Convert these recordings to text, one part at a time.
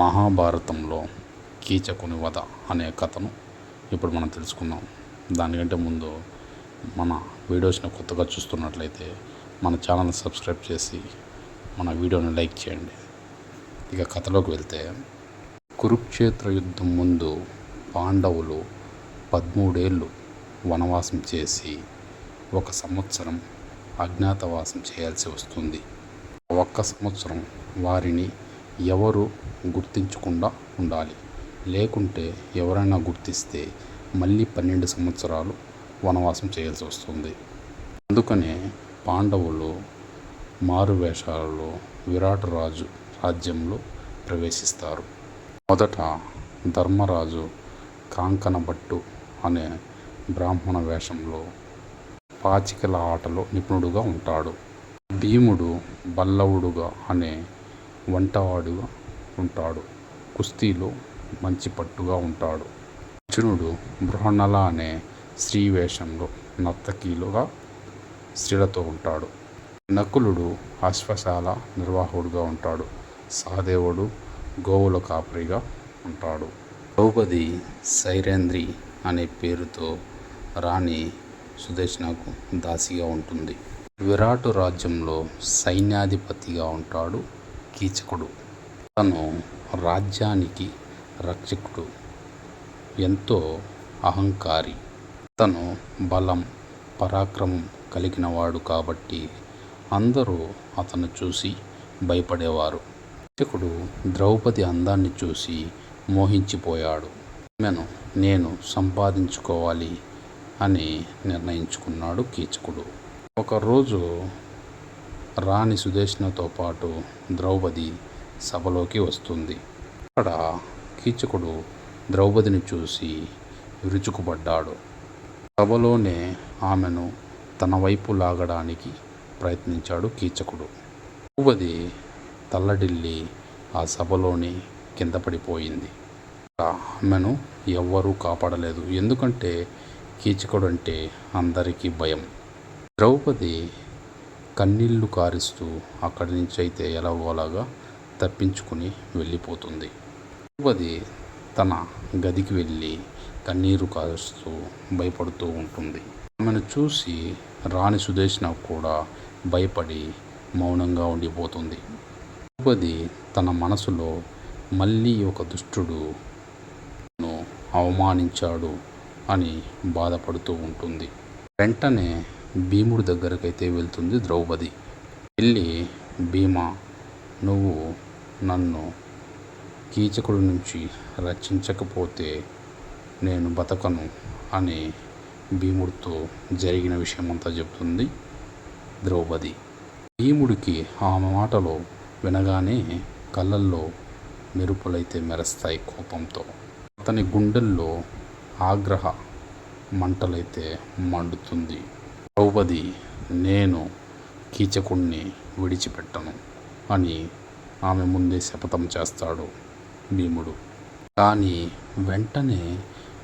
మహాభారతంలో కీచకుని వధ అనే కథను ఇప్పుడు మనం తెలుసుకుందాం. దానికంటే ముందు మన వీడియోస్ని కొత్తగా చూస్తున్నట్లయితే మన ఛానల్ని సబ్స్క్రైబ్ చేసి మన వీడియోని లైక్ చేయండి. ఇక కథలోకి వెళ్తే కురుక్షేత్ర యుద్ధం ముందు పాండవులు పదమూడేళ్ళు వనవాసం చేసి ఒక సంవత్సరం అజ్ఞాతవాసం చేయాల్సి వస్తుంది. ఒక్క సంవత్సరం వారిని ఎవరు గుర్తించకుండా ఉండాలి. లేకుంటే ఎవరైనా గుర్తిస్తే మళ్ళీ పన్నెండు సంవత్సరాలు వనవాసం చేయాల్సి వస్తుంది. అందుకనే పాండవులు మారువేషాలలో విరాట్ రాజు రాజ్యంలో ప్రవేశిస్తారు. మొదట ధర్మరాజు కాంకణ భట్టు అనే బ్రాహ్మణ వేషంలో పాచికల ఆటలో నిపుణుడుగా ఉంటాడు. భీముడు బల్లవుడుగా అనే వంటవాడుగా ఉంటాడు. కుస్తీలో మంచి పట్టుగా ఉంటాడు. అర్జునుడు బృహణల అనే స్త్రీ వేషంలో నర్తకీలుగా స్త్రీలతో ఉంటాడు. నకులుడు అశ్వశాల నిర్వాహకుడుగా ఉంటాడు. సహదేవుడు గోవుల కాపరిగా ఉంటాడు. ద్రౌపది సైరేంద్రి అనే పేరుతో రాణి సుదర్శనకు దాసిగా ఉంటుంది. విరాటు రాజ్యంలో సైన్యాధిపతిగా ఉంటాడు. కీచకుడు. తను రాజ్యానికి రక్షకుడు. ఎంతో అహంకారి. తను బలం పరాక్రమం కలిగినవాడు కాబట్టి అందరూ అతను చూసి భయపడేవారు. కీచకుడు ద్రౌపది అందాన్ని చూసి మోహించిపోయాడు. ఆమెను నేను సంపాదించుకోవాలి అని నిర్ణయించుకున్నాడు కీచకుడు. ఒకరోజు రాణి సుదేష్ణతో పాటు ద్రౌపది సభలోకి వస్తుంది. అక్కడ కీచకుడు ద్రౌపదిని చూసి విరుచుకుపడ్డాడు. సభలోనే ఆమెను తన వైపు లాగడానికి ప్రయత్నించాడు కీచకుడు. ద్రౌపది తల్లడిల్లి ఆ సభలోని కింద పడిపోయింది. ఆమెను ఎవ్వరూ కాపాడలేదు. ఎందుకంటే కీచకుడు అంటే అందరికీ భయం. ద్రౌపది కన్నీళ్ళు కారుస్తూ అక్కడి నుంచి అయితే ఎలాగోలాగా తప్పించుకుని వెళ్ళిపోతుంది. ద్రౌపది తన గదికి వెళ్ళి కన్నీరు కారుస్తూ భయపడుతూ ఉంటుంది. ఆమెను చూసి రాణి సుదేష్ణ కూడా భయపడి మౌనంగా ఉండిపోతుంది. ద్రౌపది తన మనసులో మళ్ళీ ఒక దుష్టుడు అవమానించాడు అని బాధపడుతూ ఉంటుంది. వెంటనే భీముడి దగ్గరకైతే వెళ్తుంది ద్రౌపది. వెళ్ళి భీమా నువ్వు నన్ను కీచకుడి నుంచి రక్షించకపోతే నేను బతకను అని భీముడితో జరిగిన విషయమంతా చెప్తుంది ద్రౌపది. భీముడికి ఆమె మాటలో వినగానే కళ్ళల్లో మెరుపులైతే మెరుస్తాయి కోపంతో. అతని గుండెల్లో ఆగ్రహ మంటలైతే మండుతుంది. ద్రౌపది నేను కీచకుణ్ణి విడిచిపెట్టను అని ఆమె ముందే శపథం చేస్తాడు భీముడు. కానీ వెంటనే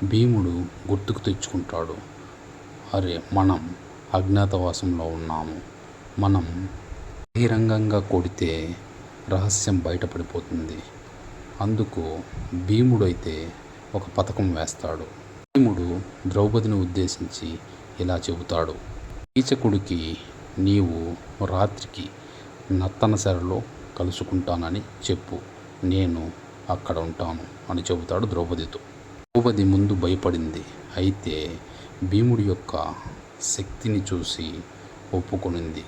భీముడు గుర్తుకు తెచ్చుకుంటాడు అరే మనం అజ్ఞాతవాసంలో ఉన్నాము. మనం బహిరంగంగా కొడితే రహస్యం బయటపడిపోతుంది. అందుకు భీముడు అయితే ఒక పథకం వేస్తాడు. భీముడు ద్రౌపదిని ఉద్దేశించి ఇలా చెబుతాడు కీచకుడికి నీవు రాత్రికి నత్తన సెరలో కలుసుకుంటానని చెప్పు. నేను అక్కడ ఉంటాను అని చెబుతాడు ద్రౌపదితో. ద్రౌపది ముందు భయపడింది. అయితే భీముడి యొక్క శక్తిని చూసి ఒప్పుకొనింది.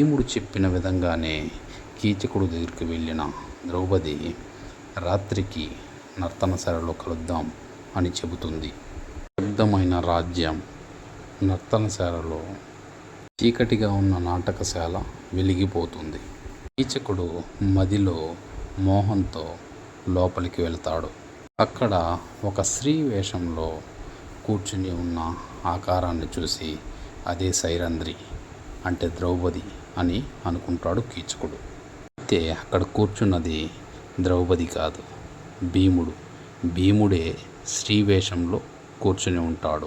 భీముడు చెప్పిన విధంగానే కీచకుడు దగ్గరికి వెళ్ళిన ద్రౌపది రాత్రికి నర్తనశాలలో కలుద్దాం అని చెబుతుంది. శబ్దమైన రాజ్యం నర్తనశాలలో చీకటిగా ఉన్న నాటకశాల వెలిగిపోతుంది. కీచకుడు మదిలో మోహంతో లోపలికి వెళ్తాడు. అక్కడ ఒక స్త్రీ వేషంలో కూర్చుని ఉన్న ఆకారాన్ని చూసి అదే సైరంధ్రి అంటే ద్రౌపది అని అనుకుంటాడు కీచకుడు. అయితే అక్కడ కూర్చున్నది ద్రౌపది కాదు భీముడు. భీముడే స్త్రీ వేషంలో కూర్చుని ఉంటాడు.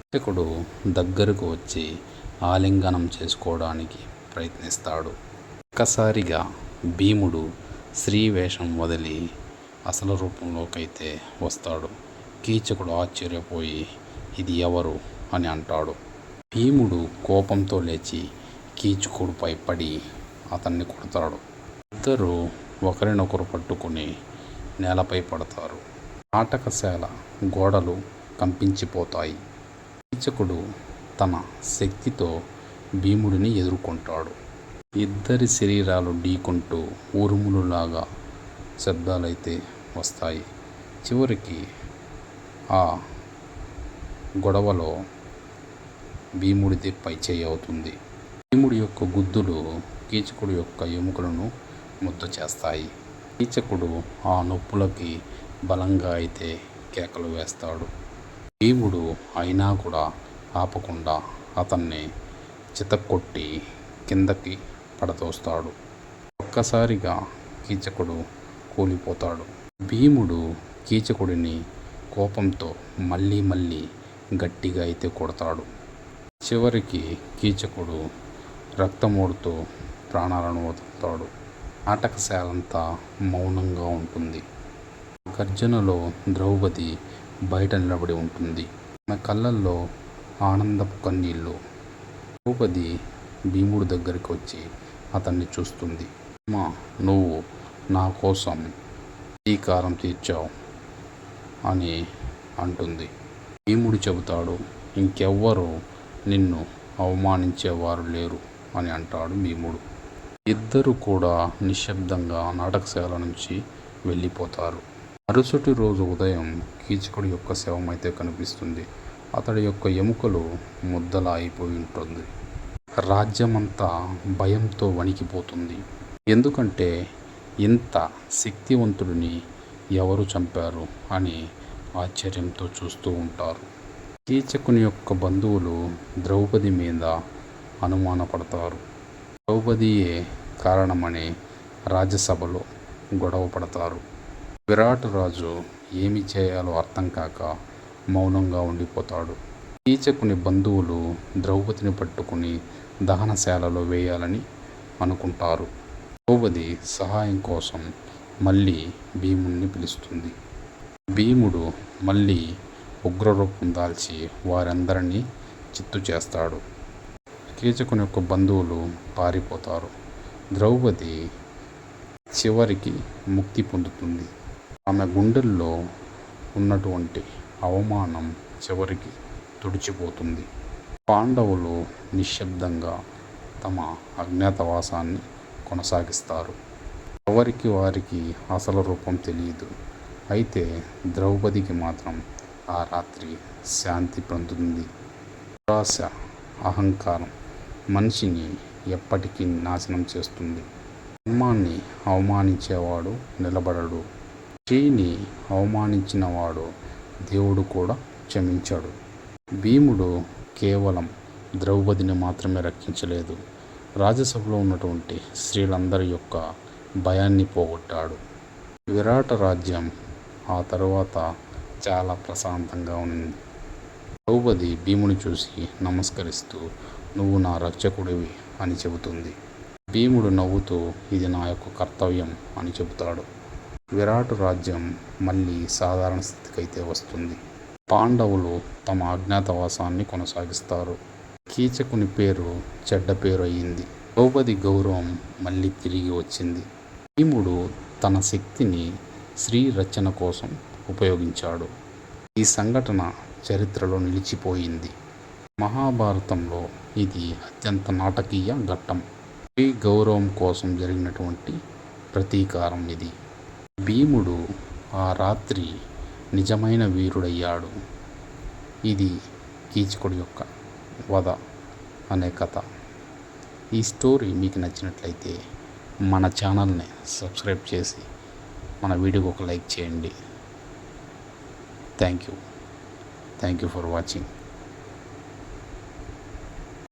కీచకుడు దగ్గరకు వచ్చి ఆలింగనం చేసుకోవడానికి ప్రయత్నిస్తాడు. ఒక్కసారిగా భీముడు స్త్రీ వేషం వదిలి అసలు రూపంలోకైతే వస్తాడు. కీచకుడు ఆశ్చర్యపోయి ఇది ఎవరు? అని అంటాడు. భీముడు కోపంతో లేచి కీచకుడిపై పడి అతన్ని కొడతాడు. ఇద్దరు ఒకరినొకరు పట్టుకుని నేలపై పడతారు. నాటకశాల గోడలు కంపించిపోతాయి. కీచకుడు తన శక్తితో భీముడిని ఎదుర్కొంటాడు. ఇద్దరి శరీరాలు ఢీకొంటూ ఉరుములులాగా శబ్దాలైతే వస్తాయి. చివరికి ఆ గొడవలో భీముడిది పైచేయి అవుతుంది. భీముడి యొక్క గుద్దులు కీచకుడు యొక్క ఎముకలను ముద్ద చేస్తాయి. కీచకుడు ఆ నొప్పులకి బలంగా అయితే కేకలు వేస్తాడు. భీముడు అయినా కూడా ఆపకుండా అతన్ని చితక్కొట్టి కిందకి పడదోస్తాడు. ఒక్కసారిగా కీచకుడు కూలిపోతాడు. భీముడు కీచకుడిని కోపంతో మళ్ళీ మళ్ళీ గట్టిగా అయితే కొడతాడు. చివరికి కీచకుడు రక్తమూడుతూ ప్రాణాలను వదులుతాడు. నాటకశాలంతా మౌనంగా ఉంటుంది. గర్జనలో ద్రౌపది బయట నిలబడి ఉంటుంది. ఆమె కళ్ళల్లో ఆనందపు కన్నీళ్ళు ద్రౌపది భీముడి దగ్గరికి వచ్చి అతన్ని చూస్తుంది. అమ్మా నువ్వు నా కోసం ప్రతీకారం తీర్చావు అని అంటుంది. భీముడు చెబుతాడు ఇంకెవ్వరు నిన్ను అవమానించేవారు లేరు అని అంటాడు భీముడు. ఇద్దరు కూడా నిశ్శబ్దంగా నాటకశాల నుంచి వెళ్ళిపోతారు. మరుసటి రోజు ఉదయం కీచకుడి యొక్క శవం అయితే కనిపిస్తుంది. అతడి యొక్క ఎముకలు ముద్దలా అయిపోయి ఉంటుంది రాజ్యమంతా భయంతో వణికిపోతుంది. ఎందుకంటే ఇంత శక్తివంతుడిని ఎవరు చంపారు అని ఆశ్చర్యంతో చూస్తూ ఉంటారు. కీచకుని యొక్క బంధువులు ద్రౌపది మీద అనుమానపడతారు. ద్రౌపదియే కారణమని రాజ్యసభలో గొడవ పడతారు విరాట్ రాజు ఏమి చేయాలో అర్థం కాక మౌనంగా ఉండిపోతాడు. కీచకుని బంధువులు ద్రౌపదిని పట్టుకుని దహనశాలలో వేయాలని అనుకుంటారు. ద్రౌపది సహాయం కోసం మళ్ళీ భీముణ్ణి పిలుస్తుంది. భీముడు మళ్ళీ ఉగ్రరూపం దాల్చి వారందరినీ చిత్తు చేస్తాడు. కీచకుని యొక్క బంధువులు పారిపోతారు. ద్రౌపది చివరికి ముక్తి పొందుతుంది. ఆమె గుండెల్లో ఉన్నటువంటి అవమానం చివరికి తుడిచిపోతుంది. పాండవులు నిశ్శబ్దంగా తమ అజ్ఞాతవాసాన్ని కొనసాగిస్తారు. ఎవరికి వారికి అసలు రూపం తెలియదు. అయితే ద్రౌపదికి మాత్రం ఆ రాత్రి శాంతి పొందుతుంది. దురాశ అహంకారం మనిషిని ఎప్పటికీ నాశనం చేస్తుంది. ధర్మాన్ని అవమానించేవాడు నిలబడడు. స్త్రీని అవమానించినవాడు దేవుడు కూడా క్షమించాడు. భీముడు కేవలం ద్రౌపదిని మాత్రమే రక్షించలేదు. రాజ్యసభలో ఉన్నటువంటి స్త్రీలందరి యొక్క భయాన్ని పోగొట్టాడు. విరాట రాజ్యం ఆ తర్వాత చాలా ప్రశాంతంగా ఉంది ద్రౌపది భీముని చూసి నమస్కరిస్తూ నువ్వు నా రక్షకుడివి అని చెబుతుంది. భీముడు నవ్వుతూ ఇది నా యొక్క కర్తవ్యం అని చెబుతాడు. విరాట్ రాజ్యం మళ్ళీ సాధారణ స్థితికైతే వస్తుంది. పాండవులు తమ అజ్ఞాతవాసాన్ని కొనసాగిస్తారు. కీచకుని పేరు చెడ్డ పేరు అయ్యింది ద్రౌపది గౌరవం మళ్ళీ తిరిగి వచ్చింది. భీముడు తన శక్తిని శ్రీ రచన కోసం ఉపయోగించాడు. ఈ సంఘటన చరిత్రలో నిలిచిపోయింది. మహాభారతంలో ఇది అత్యంత నాటకీయ ఘట్టం. శ్రీ గౌరవం కోసం జరిగినటువంటి ప్రతీకారం ఇది. భీముడు ఆ రాత్రి నిజమైన వీరుడయ్యాడు. ఇది కీచకుడు యొక్క వధ అనే కథ. ఈ స్టోరీ మీకు నచ్చినట్లయితే మన ఛానల్ని సబ్స్క్రైబ్ చేసి మన వీడియోకి ఒక లైక్ చేయండి. Thank you. Thank you for watching.